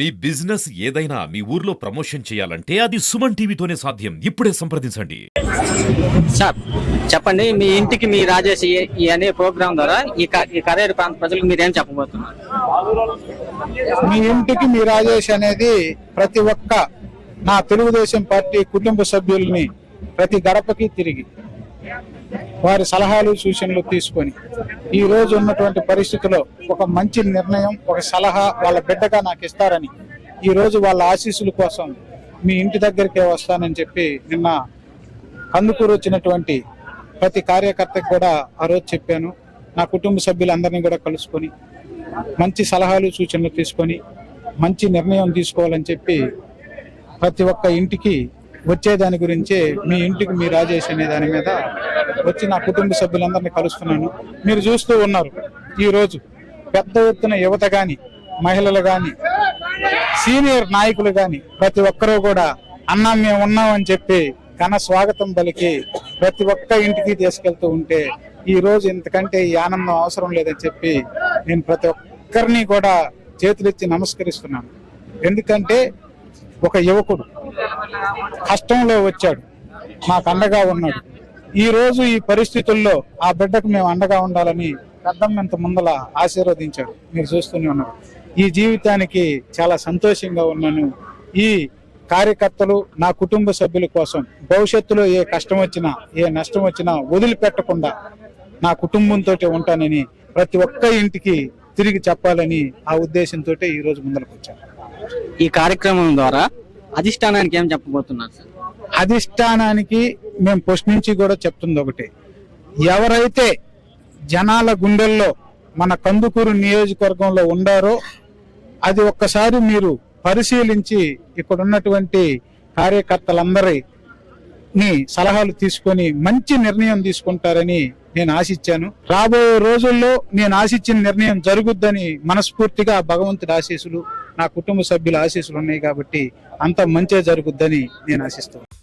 మీ business ఏదైనా మీ ఊర్లో promotion చేయాలంటే అది సుమన్ టీవీతోనే సాధ్యం. ఇప్పుడే సంప్రదించండి. సార్ చెప్పండి మీ ఇంటికి మీ రాజేష్ అనే ప్రోగ్రామ్ ద్వారా ఈ కరేరు ప్రాంత ప్రజలకు మీరేం చెప్పబోతున్నారు? మీ ఇంటికి మీ రాజేష్ అనేది ప్రతి ఒక్క నా తెలుగుదేశం పార్టీ కుటుంబ సభ్యుల్ని ప్రతి గడపకి తిరిగి వారి సలహాలు సూచనలు తీసుకొని ఈ రోజు ఉన్నటువంటి పరిస్థితిలో ఒక మంచి నిర్ణయం ఒక సలహా వాళ్ళ బిడ్డగా నాకు ఇస్తారని ఈ రోజు వాళ్ళ ఆశీస్సుల కోసం మీ ఇంటి దగ్గరికే వస్తానని చెప్పి నిన్న కందుకూరు వచ్చినటువంటి ప్రతి కార్యకర్తకు కూడా ఆ రోజు చెప్పాను. నా కుటుంబ సభ్యులందరినీ కూడా కలుసుకొని మంచి సలహాలు సూచనలు తీసుకొని మంచి నిర్ణయం తీసుకోవాలని చెప్పి ప్రతి ఒక్క ఇంటికి వచ్చేదాని గురించి గురించే మీ ఇంటికి మీ రాజేష్ అనే దాని మీద వచ్చి నా కుటుంబ సభ్యులందరినీ కలుస్తున్నాను. మీరు చూస్తూ ఉన్నారు ఈరోజు పెద్ద ఎత్తున యువత కానీ మహిళలు కానీ సీనియర్ నాయకులు కానీ ప్రతి ఒక్కరూ కూడా అన్నా మేము ఉన్నామని చెప్పి ఘన స్వాగతం పలికి ప్రతి ఒక్క ఇంటికి తీసుకెళ్తూ ఉంటే ఈ రోజు ఇంతకంటే ఈ ఆనందం అవసరం లేదని చెప్పి నేను ప్రతి ఒక్కరిని కూడా చేతులెత్తి నమస్కరిస్తున్నాను. ఎందుకంటే ఒక యువకుడు. కష్టంలో వచ్చాడు. మాకు అండగా ఉన్నాడు. ఈ రోజు ఈ పరిస్థితుల్లో ఆ బిడ్డకు మేము అండగా ఉండాలని పెద్దమ్మంత ముందల ఆశీర్వదించాడు. మీరు చూస్తూనే ఉన్నారు. ఈ జీవితానికి చాలా సంతోషంగా ఉన్నాను. ఈ కార్యకర్తలు నా కుటుంబ సభ్యుల కోసం భవిష్యత్తులో ఏ కష్టం వచ్చినా ఏ నష్టం వచ్చినా వదిలిపెట్టకుండా నా కుటుంబంతో ఉంటానని ప్రతి ఒక్క ఇంటికి తిరిగి చెప్పాలని ఆ ఉద్దేశంతో ఈరోజు ముందరకు వచ్చాను ఈ కార్యక్రమం ద్వారా అధిష్టానానికి ఏం చెప్పబోతున్నారు సార్? అధిష్టానానికి మేము ప్రశ్నించి నుంచి కూడా చెప్తుంది ఒకటి. ఎవరైతే జనాల గుండెల్లో మన కందుకూరు నియోజకవర్గంలో ఉండారో అది ఒక్కసారి మీరు పరిశీలించి ఇక్కడ ఉన్నటువంటి కార్యకర్తలందరిని సలహాలు తీసుకొని మంచి నిర్ణయం తీసుకుంటారని నేను ఆశించాను. రాబోయే రోజుల్లో నేను ఆశించిన నిర్ణయం జరుగుద్దని మనస్ఫూర్తిగా భగవంతుడి ఆశీస్సులు నా కుటుంబ సభ్యుల ఆశీస్సులు ఉన్నాయి కాబట్టి అంత మంచే జరుగుద్దని నేను ఆశిస్తున్నాను.